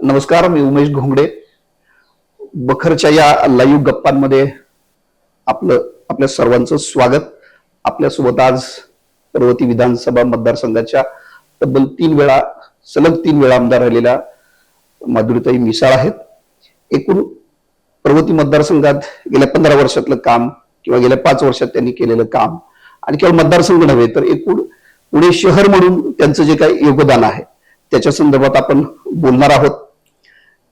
नमस्कार मी उमेश घोंगडे. बखरच्या या लाईव्ह गप्पांमध्ये आपलं आपल्या सर्वांचं स्वागत. आपल्यासोबत आज पर्वती विधानसभा मतदारसंघाच्या तब्बल तीन वेळा सलग तीन वेळा आमदार राहिलेल्या माधुरीताई मिसाळ आहेत. एकूण पर्वती मतदारसंघात गेल्या पंधरा वर्षातलं काम किंवा गेल्या पाच वर्षात त्यांनी केलेलं काम आणि केवळ मतदारसंघ नव्हे तर एकूण पुणे शहर म्हणून त्यांचं जे काही योगदान आहे त्याच्या संदर्भात आपण बोलणार आहोत.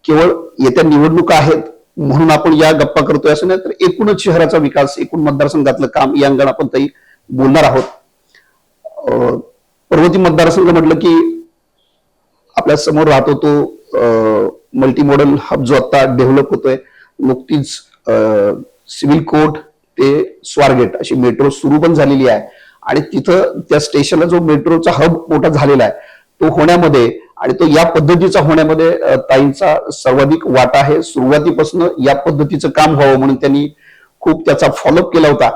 केवळ येत्या निवडणुका आहेत म्हणून आपण या गप्पा करतोय असं नाही तर एकूणच शहराचा विकास एकूण मतदारसंघातलं काम या अंगण आपण काही बोलणार आहोत. पर्वती मतदारसंघ म्हटलं की आपल्यासमोर राहतो तो मल्टी मॉडेल हब जो आता डेव्हलप होतोय नुकतीच सिव्हिल कोर्ट ते स्वारगेट अशी मेट्रो सुरू पण झालेली आहे. आणि तिथं त्या स्टेशनला जो मेट्रोचा हब मोठा झालेला आहे तो होण्यामध्ये आणि तो या पद्धतीचा होण्यामध्ये ताईंचा सर्वाधिक वाटा आहे. सुरुवातीपासून या पद्धतीचं काम व्हावं म्हणून त्यांनी खूप त्याचा फॉलोअप केला होता.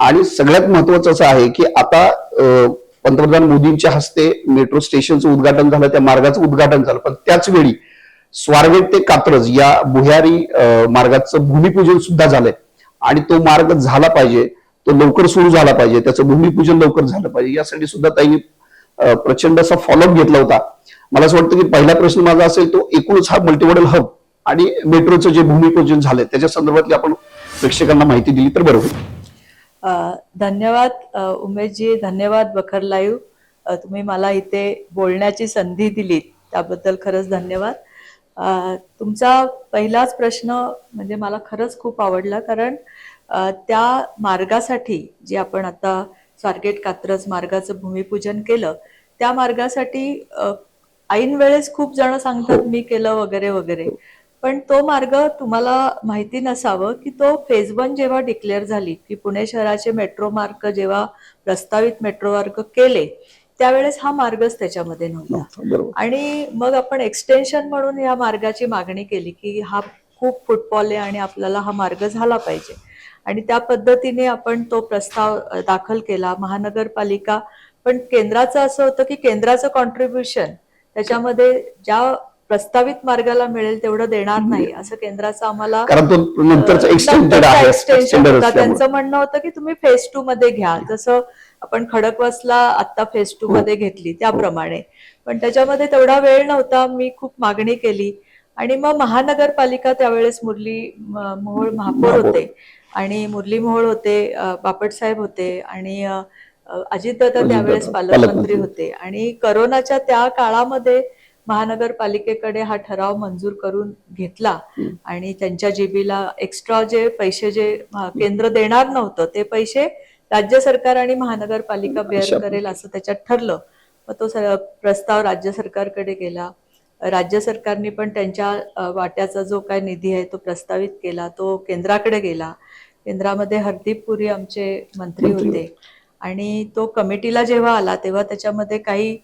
आणि सगळ्यात महत्वाचं असं आहे की आता पंतप्रधान मोदींच्या हस्ते मेट्रो स्टेशनचं उद्घाटन झालं त्या मार्गाचं उद्घाटन झालं. पण त्याच वेळी स्वारगेट ते कात्रज या भुयारी मार्गाचं भूमिपूजन सुद्धा झालंय. आणि तो मार्ग झाला पाहिजे तो लवकर सुरू झाला पाहिजे त्याचं भूमिपूजन लवकर झालं पाहिजे यासाठी सुद्धा ताईंनी प्रचंड असा फॉलोअप घेतला होता. मला असं वाटतं की पहिला प्रश्न माझा असेल तो एकूणच हा मल्टीमॉडल हब आणि मेट्रोचं जे भूमिपूजन झालंय त्याच्या संदर्भातली आपण प्रेक्षकांना माहिती दिली तर बरं होईल. धन्यवाद उमेशजी धन्यवाद बखर लाईव्ह तुम्ही मला इथे बोलण्याची संधी दिली त्याबद्दल खरंच धन्यवाद. तुमचा पहिलाच प्रश्न म्हणजे मला खरंच खूप आवडला कारण त्या मार्गासाठी जे आपण आता स्वारगेट कात्रज मार्गाचं भूमिपूजन केलं. त्या मार्गासाठी ऐन वेळेस खूप जण सांगतात मी केलं वगैरे वगैरे. पण तो मार्ग तुम्हाला माहिती नसावं की तो फेज वन जेव्हा डिक्लेअर झाली की पुणे शहराचे मेट्रो मार्ग जेव्हा प्रस्तावित मेट्रो मार्ग केले त्यावेळेस हा मार्गच त्याच्यामध्ये नव्हता. आणि मग आपण एक्सटेन्शन म्हणून या मार्गाची मागणी केली की हा खूप फुटबॉल आहे आणि आपल्याला हा मार्ग झाला पाहिजे. आणि त्या पद्धतीने आपण तो प्रस्ताव दाखल केला. महानगरपालिका पण केंद्राचं असं होतं की केंद्राचं कॉन्ट्रीब्युशन त्याच्यामध्ये ज्या प्रस्तावित मार्गाला मिळेल तेवढं देणार नाही असं केंद्राचं आम्हाला. त्यांचं म्हणणं होतं की तुम्ही फेज टू मध्ये घ्या. जसं आपण खडकवासला आता फेज टू मध्ये घेतली त्याप्रमाणे. पण त्याच्यामध्ये तेवढा वेळ नव्हता मी खूप मागणी केली. आणि मग महानगरपालिका त्यावेळेस मुरली मोहोळ महापौर. होते. आणि मुरली मोहोळ होते अ, बापट साहेब होते आणि अ, अ, अजितदादा अजितदादा, त्यावेळेस पालकमंत्री. होते. आणि करोनाच्या त्या काळामध्ये महानगरपालिकेकडे हा ठराव मंजूर करून घेतला. आणि त्यांच्या जीबीला एक्स्ट्रा जे पैसे जे केंद्र देणार नव्हतं ते पैसे राज्य सरकार आणि महानगरपालिका बेअर करेल असं त्याच्यात ठरलं. मग तो प्रस्ताव राज्य सरकारकडे गेला. राज्य सरकारने पण त्यांच्या वाट्याचा जो काय निधी आहे तो प्रस्तावित केला तो केंद्राकडे गेला. केंद्रामध्ये हरदीप पुरी आमचे मंत्री होते. आणि तो कमिटीला जेव्हा आला तेव्हा त्याच्यामध्ये काही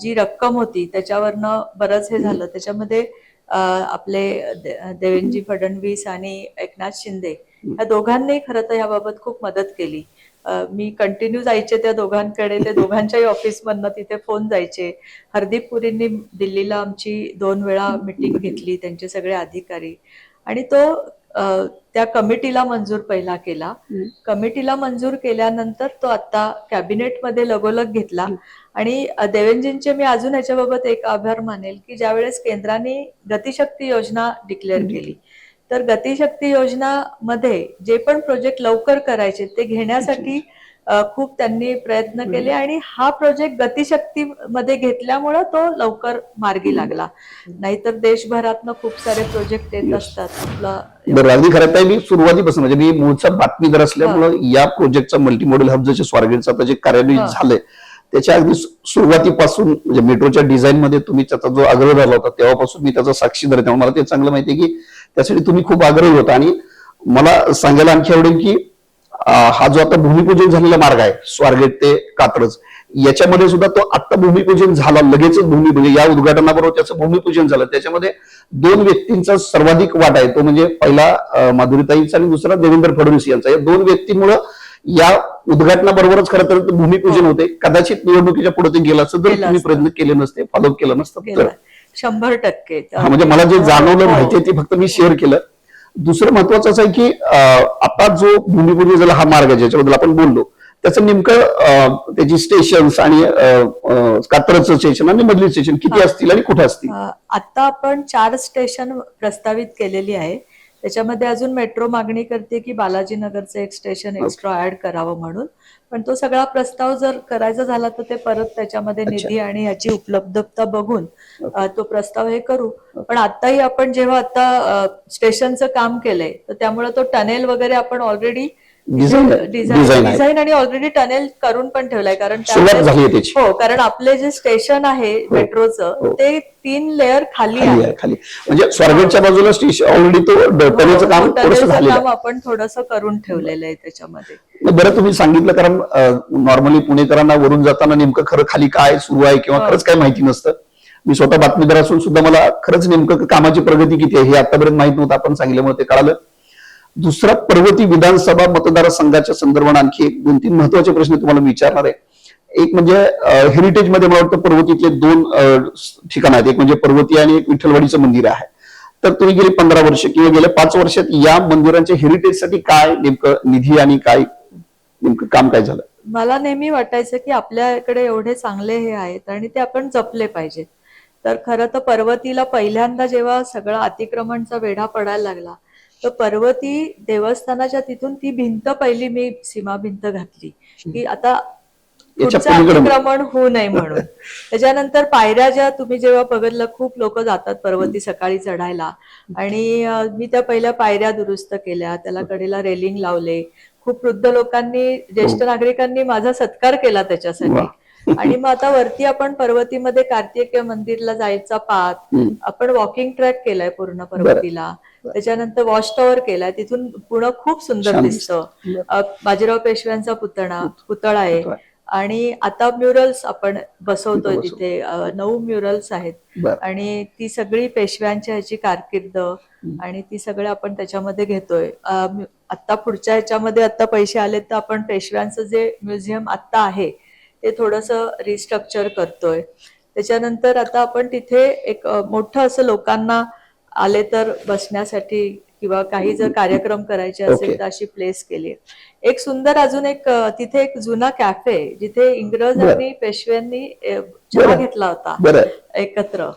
जी रक्कम होती त्याच्यावरनं बरंच हे झालं. त्याच्यामध्ये आपले देवेंद्रजी फडणवीस आणि एकनाथ शिंदे या दोघांनी खरं तर याबाबत खूप मदत केली. मी कंटिन्यू जायचे त्या दोघांकडे ते दोघांच्याही ऑफिसमधनं तिथे फोन जायचे. हरदीप पुरींनी दिल्लीला आमची दोन वेळा मिटिंग घेतली त्यांचे सगळे अधिकारी. आणि तो त्या कमिटीला मंजूर पहिला केला. कमिटीला मंजूर केल्यानंतर तो आता कॅबिनेटमध्ये लगोलग घेतला. आणि अ, देवेंद्रजींचे मी अजून याच्याबाबत एक आभार मानेल की ज्यावेळेस केंद्राने गतिशक्ती योजना डिक्लेअर केली तर गतिशक्ती योजना मध्ये जे पण प्रोजेक्ट लवकर करायचे ते घेण्यासाठी खूप त्यांनी प्रयत्न केले आणि हा प्रोजेक्ट गतिशक्ती मध्ये घेतल्यामुळं तो लवकर मार्गी लागला. नाहीतर देशभरातनं खूप सारे प्रोजेक्ट येत असतात. आपला अगदी खरं आहे मी सुरुवातीपासून म्हणजे मी मूळचा बातमीदार असल्यामुळं या प्रोजेक्टचा मल्टीमॉडेल हब जे स्वारगेटचं जे कार्यान्वित. झालंय त्याच्या अगदी सुरुवातीपासून म्हणजे मेट्रोच्या डिझाईन मध्ये तुम्ही त्याचा जो आग्रह झाला होता तेव्हापासून मी त्याचा साक्षीदार त्यामुळे मला ते चांगलं माहिती आहे की त्यासाठी तुम्ही खूप आग्रही होता. आणि मला सांगायला आणखी आवडेल की हा जो आता भूमिपूजन झालेला मार्ग आहे स्वारगेट ते कात्रज याच्यामध्ये सुद्धा तो आता भूमिपूजन झाला लगेचच भूमी म्हणजे या उद्घाटनाबरोबर त्याचं भूमिपूजन झालं. त्याच्यामध्ये दोन व्यक्तींचा सर्वाधिक वाटा आहे. तो म्हणजे पहिला माधुरीताईंचा आणि दुसरा देवेंद्र फडणवीस यांचा. या दोन व्यक्तीमुळं या उद्घाटनाबरोबरच खरं तर भूमिपूजन होते. कदाचित निवडणुकीच्या पुढे ते गेलं असतं जर तुम्ही. प्रयत्न केले नसते फॉलोअप केलं नसतं. तर शंभर टक्के. हा म्हणजे मला जे जाणवलं हो. माहितीये ते फक्त मी शेअर केलं. दुसरं महत्वाचं असं आहे की आता जो भूमिपूजन झाला हा मार्ग आहे, ज्याच्याबद्दल आपण बोललो त्याचं नेमकं त्याची स्टेशन्स आणि कात्रजचं स्टेशन आणि मधली स्टेशन किती असतील आणि कुठे असतील? आता आपण चार स्टेशन प्रस्तावित केलेली आहे. त्याच्यामध्ये अजून मेट्रो मागणी करते की बालाजीनगरचं एक स्टेशन एक्स्ट्रा ऍड करावं म्हणून. पण तो सगळा प्रस्ताव जर करायचा झाला तर ते परत त्याच्यामध्ये निधी आणि याची उपलब्धता बघून तो प्रस्ताव हे करू. पण आताही आपण जेव्हा आता स्टेशनचं काम केलंय तर त्यामुळे तो टनेल वगैरे आपण ऑलरेडी Design आहे. डिझाईन आणि ऑलरेडी टनेल करून पण ठेवलाय कारण सुरुवात झाली आहे त्याची. हो कारण आपले जे स्टेशन आहे मेट्रोचं ते तीन लेअर खाली खाली आहे. आहे खाली. म्हणजे स्वारगेटच्या बाजूला स्टेशन ऑलरेडी तो टनेलचं काम हो, थोडंसं आहे. काम आपण थोडस करून ठेवलेलं आहे त्याच्यामध्ये. बरं तुम्ही सांगितलं कारण नॉर्मली पुणेकरांना वरून जाताना नेमकं खरं खाली काय सुरू आहे किंवा हो. खरंच काय माहिती नसतं. मी स्वतः बातमीदार असून सुद्धा मला खरंच नेमकं कामाची प्रगती किती आहे हे आतापर्यंत माहीत नव्हतं आपण सांगितल्यामुळे ते कळालं. दुसरा पर्वती विधानसभा मतदारसंघाच्या संदर्भात आणखी एक दोन तीन महत्त्वाचे प्रश्न तुम्हाला विचारणार आहे. एक म्हणजे हेरिटेजमध्ये मला वाटतं पर्वतीतले दोन ठिकाण आहेत. एक म्हणजे पर्वती आणि एक विठ्ठलवाडीचं मंदिर आहे. तर तुम्ही गेली पंधरा वर्ष किंवा गेल्या पाच वर्षात या मंदिरांच्या हेरिटेजसाठी काय नेमकं निधी आणि काय नेमकं काम काय झालं? मला नेहमी वाटायचं की आपल्याकडे एवढे चांगले हे आहेत आणि ते आपण जपले पाहिजेत. तर खरं तर पर्वतीला पहिल्यांदा जेव्हा सगळा अतिक्रमणचा वेढा पडायला लागला तर पर्वती देवस्थानाच्या तिथून ती भिंत पहिली मी सीमा भिंत घातली. की आता अतिक्रमण होऊ नये म्हणून. त्याच्यानंतर पायऱ्या ज्या तुम्ही जेव्हा बघितलं खूप लोक जातात पर्वती सकाळी चढायला. आणि मी त्या पहिल्या पायऱ्या दुरुस्त केल्या. त्याला कडेला रेलिंग लावले. खूप वृद्ध लोकांनी ज्येष्ठ नागरिकांनी माझा सत्कार केला त्याच्यासाठी. आणि मग आता वरती आपण पर्वतीमध्ये कार्तिकेय मंदिरला जायचा पाथ. आपण वॉकिंग ट्रॅक केलाय पूर्ण पर्वतीला. त्याच्यानंतर वॉच टॉवर केलाय. तिथून पुढं खूप सुंदर दिसतं. बाजीराव पेशव्यांचा पुतळा. पुतळा आहे. आणि आता म्युरल्स आपण बसवतोय तिथं नऊ म्युरल्स आहेत. आणि ती सगळी पेशव्यांची ह्याची कारकीर्द आणि ती सगळे आपण त्याच्यामध्ये घेतोय. आता पुढच्या ह्याच्यामध्ये आता पैसे आले तर आपण पेशव्यांचं जे म्युझियम आता आहे ते थोडस रिस्ट्रक्चर करतोय त्याच्यानंतर आता आपण तिथे एक मोठं असं लोकांना आले तर बसण्यासाठी किंवा काही जर कार्यक्रम करायचे असेल. तर अशी प्लेस केली. एक सुंदर अजून एक तिथे एक जुना कॅफे जिथे इंग्रज. आणि पेशव्यांनी चहा. घेतला होता एकत्र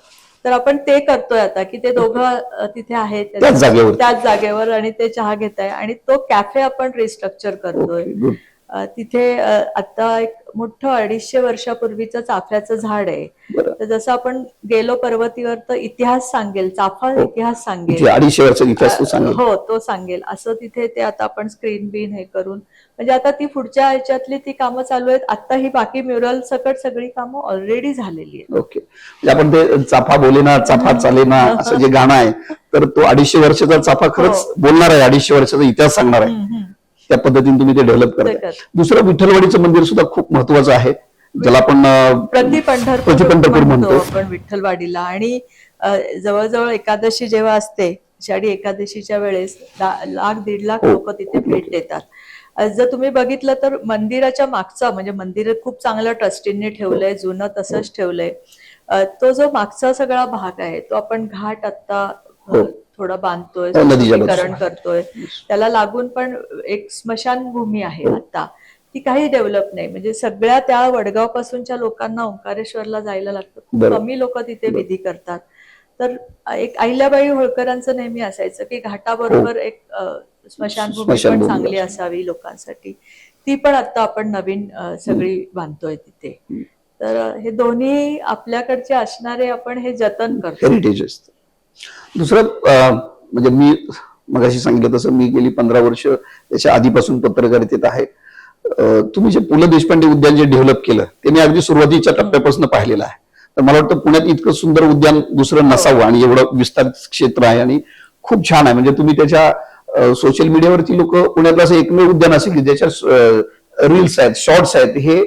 तर आपण ते करतोय आता की ते दोघं तिथे आहेत त्याच जागेवर. आणि ते चहा घेत आहे आणि तो कॅफे आपण रिस्ट्रक्चर करतोय तिथे आता एक मोठं अडीचशे वर्षापूर्वीचं चाफ्याचं झाड आहे. तर जसं आपण गेलो पर्वतीवर तर इतिहास सांगेल चाफा हो. इतिहास सांगेल. इथे अडीचशे वर्ष इतिहास हो तो सांगेल. असं तिथे ते आता आपण स्क्रीन बिन हे करून म्हणजे आता ती पुढच्या ह्याच्यातली ती कामं चालू आहेत. आता ही बाकी म्युरल सकट सगळी कामं ऑलरेडी झालेली आहेत. ओके. म्हणजे आपण ते चाफा बोलेना चाफा चालेना असं जे गाणं आहे तर तो अडीचशे वर्षाचा चाफा खरंच हो. बोलणार आहे अडीचशे वर्षाचा इतिहास सांगणार आहे. त्या पद्धतीने तुम्ही ते डेव्हलप करताय कर. दुसरं विठ्ठलवाडीचं मंदिर सुद्धा खूप महत्वाचं आहे ज्याला आपण अं, प्रति पंढरपूर प्रति पंढरपूर म्हणतो. आपण विठ्ठलवाडीला आणि जवळजवळ एकादशी जेव्हा असते आषाढी एकादशीच्या वेळेस लाख दीड लाख हो. लोक तिथे भेट देतात जर तुम्ही बघितलं तर मंदिराच्या मागचा म्हणजे मंदिर खूप चांगलं ट्रस्टींनी ठेवलंय जुनं तसंच ठेवलंय अ, तो जो मागचा सगळा भाग आहे तो आपण घाट आता हो. थोडा बांधतोय हो, बाजूला. करतोय. त्याला लागून पण एक स्मशानभूमी आहे आता. ती काही डेव्हलप नाही. म्हणजे सगळ्या त्या वडगाव पासूनच्या लोकांना ओंकारेश्वरला जायला लागतं. खूप. कमी लोक तिथे विधी करतात. तर एक अहिल्याबाई होळकरांचं नेहमी असायचं की घाटाबरोबर एक अ, स्मशानभूमी पण चांगली असावी लोकांसाठी. ती पण आता आपण नवीन सगळी बांधतोय तिथे. तर हे दोन्ही आपल्याकडचे असणारे आपण हे जतन करतो. दुसरं म्हणजे मी मगाशी सांगितलं तसं मी गेली पंधरा वर्ष त्याच्या आधीपासून पत्रकारितेत आहे. तुम्ही जे पु ल देशपांडे उद्यान जे डेव्हलप केलं ते मी अगदी सुरुवातीच्या टप्प्यापासून पाहिलेलं आहे. तर मला वाटतं पुण्यात इतकं सुंदर उद्यान दुसरं नसावं आणि एवढं विस्तारित क्षेत्र आहे आणि खूप छान आहे. म्हणजे तुम्ही त्याच्या सोशल मीडियावरती लोक पुण्यातलं असं एकमेव उद्यान असेल की ज्याच्या रील्स आहेत शॉर्ट्स आहेत हे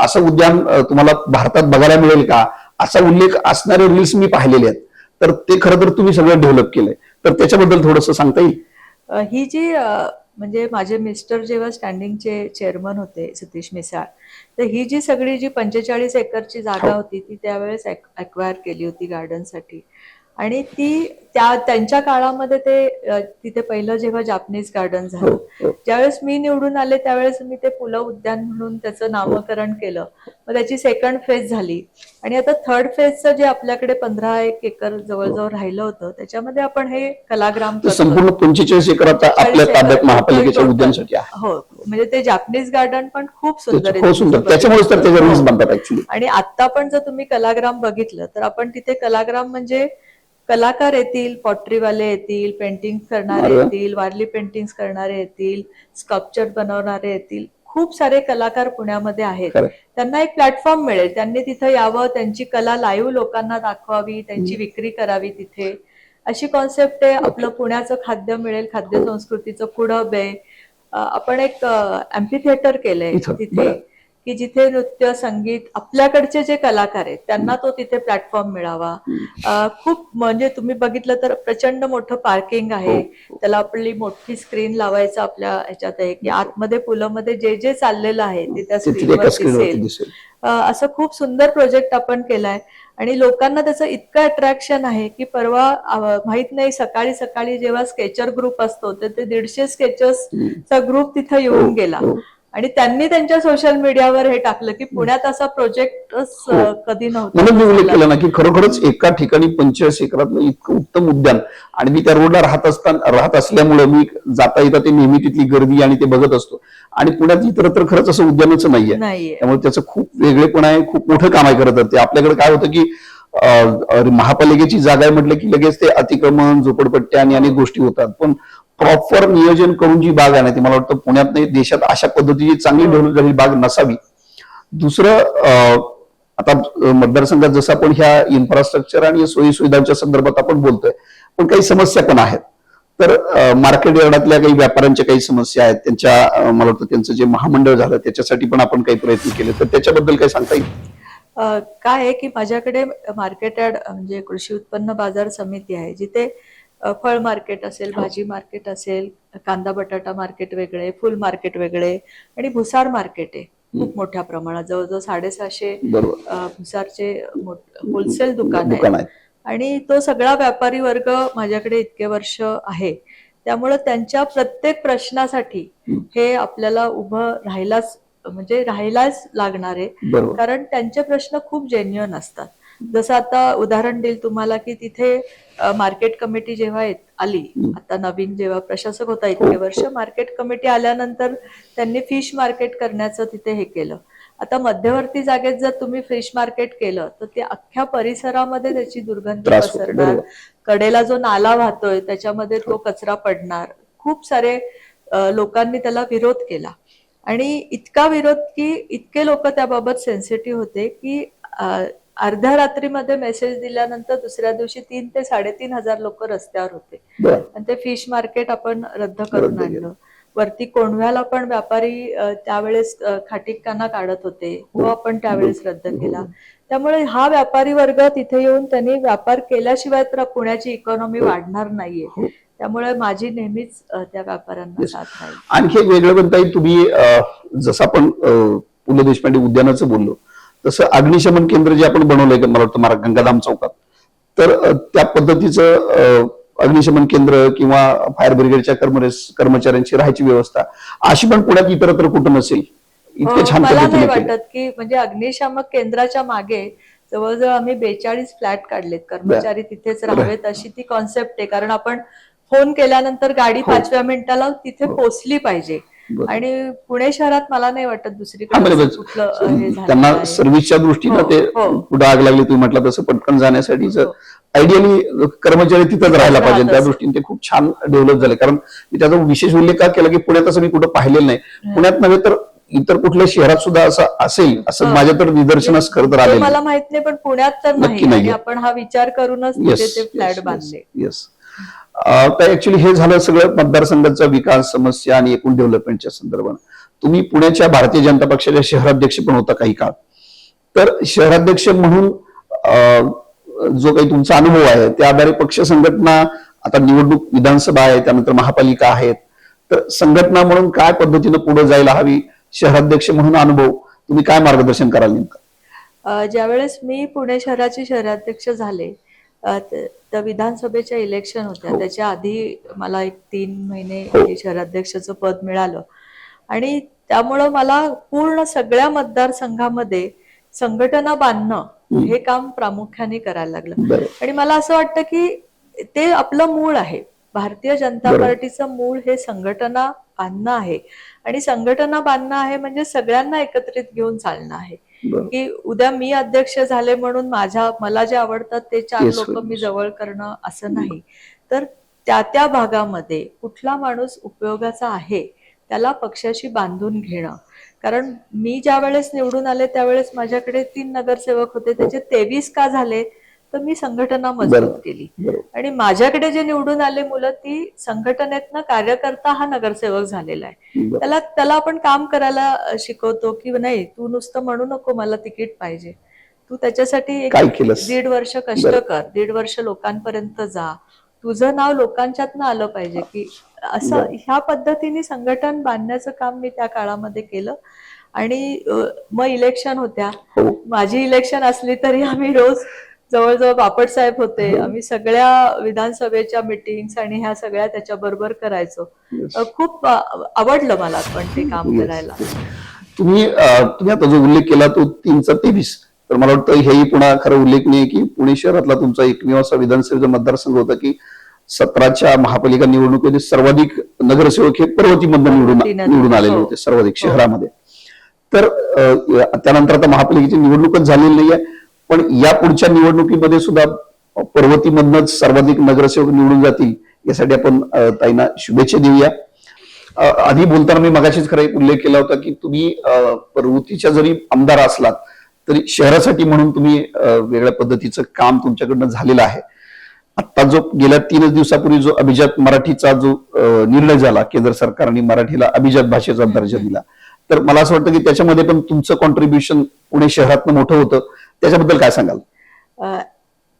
असं उद्यान तुम्हाला भारतात बघायला मिळेल का? असा उल्लेख असणारे रील्स मी पाहिलेले आहेत. तर ते खरं तर तुम्ही सगळं डेव्हलप केलंय. तर त्याच्याबद्दल थोडंसं सांगता येईल? ही जी म्हणजे माझे मिस्टर जेव्हा स्टँडिंगचे चेअरमन होते सतीश मिसाळ तर ही जी सगळी जी पंचेचाळीस एकरची जागा हो. होती ती त्यावेळेस अक्वायर केली होती गार्डनसाठी आणि ती त्या त्यांच्या काळामध्ये ते तिथे पहिलं जेव्हा जापनीज गार्डन हो झालं हो ज्यावेळेस मी निवडून आले त्यावेळेस मी ते पुलं उद्यान म्हणून त्याचं नामकरण केलं. मग त्याची सेकंड फेज झाली. आणि आता थर्ड फेजचं जे आपल्याकडे पंधरा एक एकर जवळजवळ राहिलं होतं त्याच्यामध्ये आपण हे कलाग्राम. संपूर्ण पंचेचाळीस एकर आता आपल्या 40 ताब्यात एकर महापालिकेच्या total. उद्यानासाठी हो. म्हणजे ते जापनीज गार्डन पण खूप सुंदर आहे हो हो. आणि आता पण जर तुम्ही कलाग्राम बघितलं तर आपण तिथे कलाग्राम म्हणजे कलाकार येतील पॉटरीवाले येतील पेंटिंग करणारे. येतील वारली पेंटिंग करणारे येतील स्कल्पचर बनवणारे येतील. खूप सारे कलाकार पुण्यामध्ये आहेत. त्यांना एक प्लॅटफॉर्म मिळेल. त्यांनी तिथं यावं त्यांची कला लाईव्ह लोकांना दाखवावी त्यांची विक्री करावी तिथे. अशी कॉन्सेप्ट आहे. आपलं पुण्याचं खाद्य मिळेल खाद्य. संस्कृतीचं फूड हब आहे आपण एक अँफी थिएटर केलंय. तिथे. की जिथे नृत्य संगीत आपल्याकडचे जे कलाकार आहेत त्यांना तो तिथे प्लॅटफॉर्म मिळावा. खूप म्हणजे तुम्ही बघितलं तर प्रचंड मोठं पार्किंग आहे. हो, त्याला आपली मोठी स्क्रीन लावायचं आपल्या ह्याच्यात आहे की आतमध्ये पुलामध्ये जे जे चाललेलं आहे ते त्या स्क्रीनवर दिसेल. असं खूप सुंदर प्रोजेक्ट आपण केलाय. आणि लोकांना त्याचं इतकं अट्रॅक्शन आहे की परवा माहीत नाही सकाळी सकाळी जेव्हा स्केचर ग्रुप असतो तर ते दीडशे स्केचर्सचा ग्रुप तिथं येऊन गेला. हो. आणि त्यांनी त्यांच्या सोशल मीडियावर हे टाकलं की पुण्यात असा प्रोजेक्टच कधी नव्हता. म्हणून मी उल्लेख. केला ना की खरोखरच एका ठिकाणी पंचवीस एकरातलं इतकं उत्तम उद्यान आणि मी त्या रोडला राहत असताना राहत असल्यामुळे मी जाता येता ते नेहमी तिथली गर्दी आणि ते बघत असतो. आणि पुण्यात इतरत्र खरंच असं उद्यानच नाहीये. त्यामुळे त्याचं खूप वेगळेपण आहे खूप मोठं काम आहे खरं तर. ते आपल्याकडे काय होतं की महापालिकेची जागा आहे म्हटलं की लगेच ते अतिक्रमण झोपडपट्ट्या आणि अनेक गोष्टी होतात. पण प्रॉपर नियोजन करून जी बाग आहे ना ती मला वाटतं पुण्यात नाही देशात अशा पद्धतीची चांगली डेव्हलप झालेली बाग नसावी. दुसरं अं, आता मतदारसंघात जसं आपण ह्या इन्फ्रास्ट्रक्चर आणि सोयी सुविधांच्या संदर्भात आपण बोलतोय पण काही समस्या पण आहेत. तर मार्केट यार्डातल्या काही व्यापाऱ्यांच्या काही समस्या आहेत त्यांच्या मला वाटतं त्यांचं जे महामंडळ झालं त्याच्यासाठी पण आपण काही प्रयत्न केले. तर त्याच्याबद्दल काही सांगता येईल? काय आहे की माझ्याकडे मार्केट यार्ड म्हणजे कृषी उत्पन्न बाजार समिती आहे जिथे फळ मार्केट असेल भाजी मार्केट असेल कांदा बटाटा मार्केट वेगळे फुल मार्केट वेगळे आणि भुसार मार्केट आहे खूप मोठ्या प्रमाणात जवळजवळ साडेसहाशे भुसारचे होलसेल दुकान आहे. आणि तो सगळा व्यापारी वर्ग माझ्याकडे इतके वर्ष आहे. त्यामुळे त्यांच्या प्रत्येक प्रश्नासाठी हे आपल्याला उभं राहायलाच म्हणजे राहायलाच लागणार आहे. कारण त्यांचे प्रश्न खूप जेन्युअन असतात. जसं आता उदाहरण देईल तुम्हाला की तिथे मार्केट कमिटी जेव्हा आली आता नवीन जेव्हा प्रशासक होता इतके वर्ष मार्केट कमिटी आल्यानंतर त्यांनी फिश मार्केट करण्याचं तिथे हे केलं. आता मध्यवर्ती जागेत जर तुम्ही फिश मार्केट केलं तर ते अख्ख्या परिसरामध्ये त्याची दुर्गंधी पसरणार. कडेला जो नाला वाहतोय त्याच्यामध्ये तो कचरा पडणार. खूप सारे लोकांनी त्याला विरोध केला. आणि इतका विरोध की इतके लोक त्याबाबत सेन्सिटिव्ह होते की अर्ध्या रात्रीमध्ये मेसेज दिल्यानंतर दुसऱ्या दिवशी तीन ते साडेतीन हजार लोक रस्त्यावर होते. आणि ते फिश मार्केट आपण रद्द करून. आणलं. वरती कोंढव्याला पण व्यापारी त्यावेळेस खाटीकांना काढत होते. तो आपण त्यावेळेस रद्द केला. त्यामुळे हा व्यापारी वर्ग तिथे येऊन त्यांनी व्यापार केल्याशिवाय तर पुण्याची इकॉनॉमी वाढणार नाहीये. त्यामुळे माझी नेहमीच त्या व्यापाऱ्यांना साथ राहील. आणखी एक वेगळं पण ताई तुम्ही जसं आपण पु ल देशपांडे उद्यानाचं बोललो तसं अग्निशमन केंद्र जे आपण बनवलंय मला वाटतं मार्ग गंगाधाम चौकात तर त्या पद्धतीचं अग्निशमन केंद्र किंवा फायर ब्रिगेडच्या कर्मचाऱ्यांची राहायची व्यवस्था अशी पण पुण्यात इतरत्र कुठं नसेल? इतके छान मला नाही. वाटत की म्हणजे अग्निशामक केंद्राच्या मागे जवळजवळ आम्ही बेचाळीस फ्लॅट काढलेत. कर्मचारी तिथेच राहावेत अशी ती कॉन्सेप्ट आहे. कारण आपण फोन केल्यानंतर गाडी पाचव्या मिनिटाला तिथे पोहोचली पाहिजे. आणि पुणे शहरात मला नाही वाटत हा, दुसरीकडे हे झालेलं त्यांना. सर्व्हिसच्या दृष्टीनं हो, ते हो. पुढे आग लागली तुम्ही म्हटलं तसं पटकन जाण्यासाठीच हो. आयडियली कर्मचारी तिथंच राहायला पाहिजे. त्या. दृष्टीने ते खूप छान डेव्हलप झाले. कारण मी त्याचा विशेष उल्लेख का केला की पुण्यात असं मी कुठं पाहिलेलं नाही. पुण्यात नव्हे तर इतर कुठल्या शहरात सुद्धा असं असेल असं हो. माझ्या तर निदर्शनास खरं तर ते आलेलं मला माहीत नाही पण पुण्यात तर नक्की नाही. आपण हा विचार करूनच ते फ्लॅट बांधले. येस तर ऍक्च्युली हे झालं सगळं मतदारसंघाचा विकास समस्या आणि एकूण डेव्हलपमेंटच्या संदर्भात तुम्ही पुण्याच्या भारतीय जनता पक्षाच्या शहराध्यक्ष पण होता काही काळ. तर शहराध्यक्ष म्हणून जो काही तुमचा अनुभव आहे त्या आधारे पक्ष संघटना आता निवडणूक विधानसभा आहे त्यानंतर महापालिका आहेत. तर संघटना म्हणून काय पद्धतीनं पुढे जायला हवी शहराध्यक्ष म्हणून अनुभव तुम्ही काय मार्गदर्शन कराल नेमकं? ज्यावेळेस मी पुणे शहराचे शहराध्यक्ष झाले अ, त- तर विधानसभेच्या इलेक्शन होत्या हो. त्याच्या आधी मला एक तीन महिने हो. शहराध्यक्षाचं पद मिळालं आणि त्यामुळं मला पूर्ण सगळ्या मतदारसंघामध्ये संघटना बांधणं. हे काम प्रामुख्याने करायला लागलं आणि मला असं वाटतं की ते आपलं मूळ आहे भारतीय जनता. पार्टीचं मूळ हे संघटना बांधणं आहे आणि संघटना बांधणं आहे म्हणजे सगळ्यांना एकत्रित घेऊन चालणं आहे की उद्या मी अध्यक्ष झाले म्हणून माझ्या मला जे आवडतात ते चार लोक. मी जवळ करणं असं नाही. तर त्या त्या भागामध्ये कुठला माणूस उपयोगाचा आहे त्याला पक्षाशी बांधून घेणं. कारण मी ज्या वेळेस निवडून आले त्यावेळेस माझ्याकडे तीन नगरसेवक होते त्याचे तेवीस का झाले तर मी संघटना मजबूत. केली आणि माझ्याकडे जे निवडून आले मुलं ती संघटनेतनं कार्यकर्ता हा नगरसेवक झालेला आहे. त्याला त्याला आपण काम करायला शिकवतो की नाही तू नुसतं म्हणू नको मला तिकीट पाहिजे तू त्याच्यासाठी एक? दीड वर्ष कष्ट. कर दीड वर्ष लोकांपर्यंत जा तुझं नाव लोकांच्यातनं आलं पाहिजे की असं. ह्या पद्धतीने संघटन बांधण्याचं काम मी त्या काळामध्ये केलं आणि मग इलेक्शन होत्या हो माझी इलेक्शन असली तरी आम्ही रोज जवळजवळ बापट साहेब होते. आम्ही सगळ्या विधानसभेच्या मिटिंग्स आणि ह्या सगळ्या त्याच्या बरोबर करायचो खूप आवडलं मला पण ते काम. करायला तुम्ही तुम्ही आता जो उल्लेख केला तो तीनचा तेवीस तर मला वाटतं हेही पुन्हा खरं उल्लेखनीय आहे की पुणे शहरातला तुमचा एकमेव असा विधानसभेचा मतदारसंघ होता की सतराच्या महापालिका निवडणुकीमध्ये सर्वाधिक नगरसेवक हे पर्वतीमधून निवडून निवडून आलेले. होते सर्वाधिक हो. शहरामध्ये तर त्यानंतर आता महापालिकेची निवडणूकच झालेली नाहीये पण या पुढच्या निवडणुकीमध्ये सुद्धा पर्वतीमधनच सर्वाधिक नगरसेवक निवडून जातील यासाठी आपण ताईंना शुभेच्छा देऊया. आधी बोलताना मी मगाशीच खरं एक उल्लेख केला होता की तुम्ही पर्वतीच्या जरी आमदार असलात तरी शहरासाठी म्हणून तुम्ही वेगळ्या पद्धतीचं काम तुमच्याकडनं झालेलं आहे. आता जो गेल्या तीनच दिवसापूर्वी जो अभिजात मराठीचा जो निर्णय झाला केंद्र सरकारने मराठीला अभिजात भाषेचा दर्जा दिला तर मला असं वाटतं की त्याच्यामध्ये पण तुमचं कॉन्ट्रीब्युशन पुणे शहरातनं मोठं होतं. त्याच्याबद्दल काय सांगाल?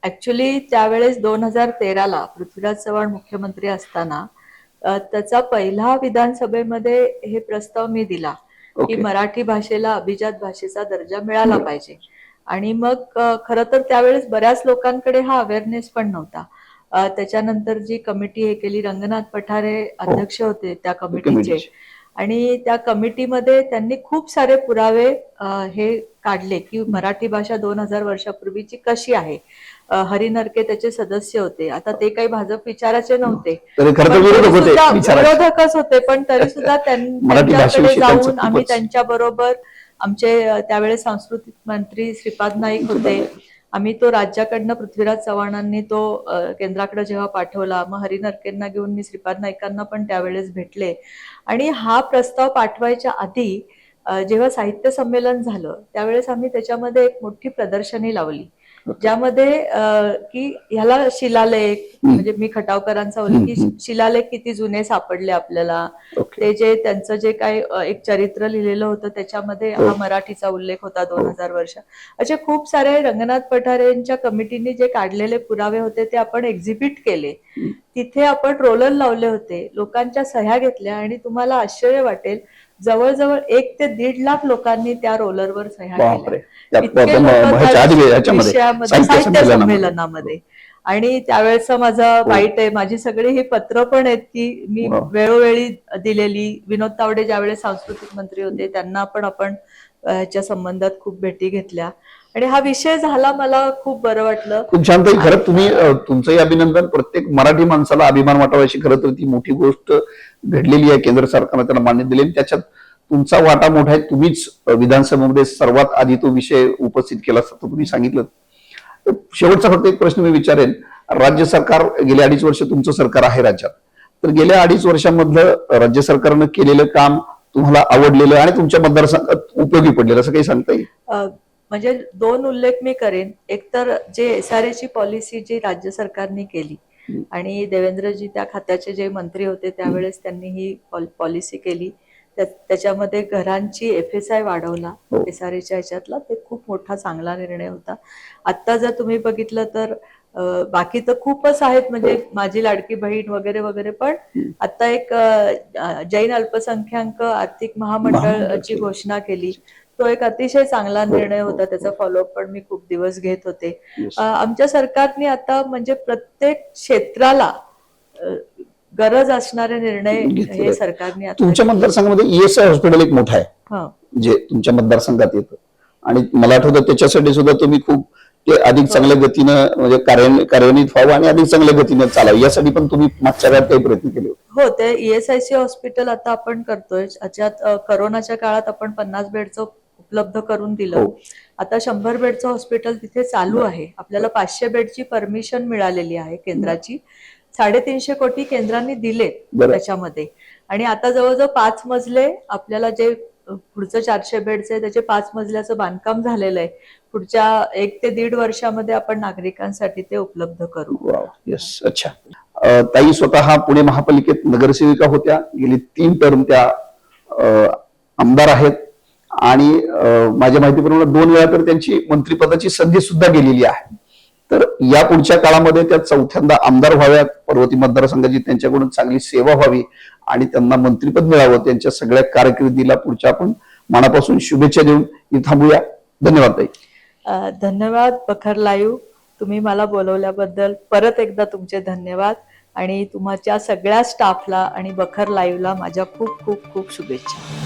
ऍक्च्युली त्यावेळेस दोन हजार तेराला पृथ्वीराज चव्हाण मुख्यमंत्री असताना त्याचा पहिला विधानसभेमध्ये हे प्रस्ताव मी दिला की ओके. मराठी भाषेला अभिजात भाषेचा दर्जा मिळाला पाहिजे. आणि मग खरं तर त्यावेळेस बऱ्याच लोकांकडे हा अवेअरनेस पण नव्हता. त्याच्यानंतर जी कमिटी हे केली रंगनाथ पठारे अध्यक्ष होते त्या कमिटीचे. कमिटीचे. आणि त्या कमिटीमध्ये त्यांनी खूप सारे पुरावे हे काढले की मराठी भाषा दोन हजार वर्षापूर्वीची कशी आहे. अ, हरी नरके त्याचे सदस्य होते. आता ते काही भाजप विचाराचे नव्हते. विरोधकच होते पण तरी सुद्धा त्यांच्याकडे जाऊन आम्ही त्यांच्या बरोबर आमचे त्यावेळेस सांस्कृतिक मंत्री श्रीपाद नाईक होते. आम्ही तो राज्याकडनं पृथ्वीराज चव्हाणांनी तो केंद्राकडे जेव्हा पाठवला मग हरी नरकेंना घेऊन मी श्रीपाद नाईकांना पण त्यावेळेस भेटले. आणि हा प्रस्ताव पाठवायच्या आधी जेव्हा साहित्य संमेलन झालं त्यावेळेस आम्ही त्याच्यामध्ये एक मोठी प्रदर्शनी लावली. ज्यामध्ये की ह्याला शिलालेख म्हणजे मी खटावकरांचा उल्लेख की. शिलालेख किती जुने सापडले आपल्याला. ते जे त्यांचं जे काही एक चरित्र लिहिलेलं होतं त्याच्यामध्ये हो. हा. मराठीचा उल्लेख होता दोन हजार वर्ष. असे खूप सारे रंगनाथ पठारेंच्या कमिटीने जे काढलेले पुरावे होते ते आपण एक्झिबिट केले. तिथे आपण रोलर लावले होते. लोकांच्या सह्या घेतल्या आणि तुम्हाला आश्चर्य वाटेल जवळजवळ एक ते दीड लाख लोकांनी त्या रोलरवर सह्या साहित्य संमेलनामध्ये. आणि त्यावेळेचं माझं वाईट आहे माझी सगळी ही पत्र पण आहेत की मी वा. वेळोवेळी दिलेली. विनोद तावडे ज्यावेळेस सांस्कृतिक मंत्री होते त्यांना पण आपण ह्याच्या संबंधात खूप भेटी घेतल्या. आणि हा विषय झाला मला खूप बरं वाटलं. खूप छान. खरं तुम्ही तुमचंही अभिनंदन. प्रत्येक मराठी माणसाला अभिमान वाटावा अशी खरं तर ती मोठी गोष्ट घडलेली आहे. केंद्र सरकारने त्याला मान्य दिली आणि त्याच्यात तुमचा वाटा मोठा आहे. तुम्हीच विधानसभेमध्ये सर्वात आधी तो विषय उपस्थित केला असता तो तुम्ही सांगितलं. शेवटचा फक्त एक प्रश्न मी विचारेन. राज्य सरकार गेल्या अडीच वर्ष तुमचं सरकार आहे राज्यात. तर गेल्या अडीच वर्षामधलं राज्य सरकारनं केलेलं काम तुम्हाला आवडलेलं आणि तुमच्या मतदारसंघात उपयोगी पडलेलं असं काही सांगता येईल? म्हणजे दोन उल्लेख मी करेन एक तर जे एस आर ची पॉलिसी जी राज्य सरकारने केली हं. आणि देवेंद्रजी त्या खात्याचे जे मंत्री होते त्यावेळेस त्यांनी ही पॉलिसी केली त्या- त्याच्यामध्ये घरांची एफ एस आय वाढवला हो. एस आर एच्या ह्याच्यातला ते खूप मोठा चांगला निर्णय होता आत्ता जर तुम्ही बघितलं तर बाकी तर खूपच आहेत म्हणजे माझी लाडकी बहीण वगैरे वगैरे पण आता एक जैन अल्पसंख्याक आर्थिक महामंडळाची. घोषणा केली तो एक अतिशय चांगला निर्णय होता त्याचा फॉलोअप पण मी खूप दिवस घेत होते. आमच्या सरकारने आता म्हणजे प्रत्येक क्षेत्राला गरज असणारे निर्णय. हे सरकारने आता तुमच्या मतदारसंघामध्ये ईएसआय हॉस्पिटल एक मोठं आहे. हं. जे तुमच्या मतदारसंघात येतं. आणि मला आठवतं त्याच्यासाठी सुद्धा तुम्ही खूप ते अधिक चांगल्या गतीनं म्हणजे कार्यान्व- कार्यान्वित व्हावं आणि अधिक चांगल्या गतीनं चालावं. यासाठी पण तुम्ही मागच्या काळात काही प्रयत्न केले होते. हो ते ईएसआयसी हॉस्पिटल आता आपण करतोय. करोनाच्या काळात आपण पन्नास बेडचं उपलब्ध करून दिलं. हो. आता शंभर बेडचं हॉस्पिटल तिथे चालू आहे. आपल्याला पाचशे बेडची परमिशन मिळालेली आहे केंद्राची. साडेतीनशे कोटी केंद्रांनी दिले. त्याच्यामध्ये. आणि आता जवळजवळ पाच मजले आपल्याला जे पुढचं चारशे बेडचं आहे त्याचे पाच मजल्याचं बांधकाम झालेलं आहे. पुढच्या एक ते दीड वर्षामध्ये आपण नागरिकांसाठी ते उपलब्ध करू. येस अच्छा. ताई स्वतः पुणे महापालिकेत नगरसेविका होत्या. गेली तीन टर्म त्या आमदार आहेत. आणि माझ्या माहितीप्रमाणे दोन वेळा तर त्यांची मंत्रिपदाची संधी सुद्धा गेलेली आहे. तर या पुढच्या काळामध्ये त्या चौथ्यांदा आमदार व्हाव्यात पर्वती मतदारसंघाची त्यांच्याकडून चांगली सेवा व्हावी आणि त्यांना मंत्रिपद मिळावं त्यांच्या सगळ्या कारकिर्दीला पुढच्या आपण मनापासून शुभेच्छा देऊन थांबूया. धन्यवाद ताई. धन्यवाद बखर लाईव्ह तुम्ही मला बोलवल्याबद्दल परत एकदा तुमचे धन्यवाद आणि तुमच्या सगळ्या स्टाफला आणि बखर लाईव्हला माझ्या खूप खूप खूप शुभेच्छा.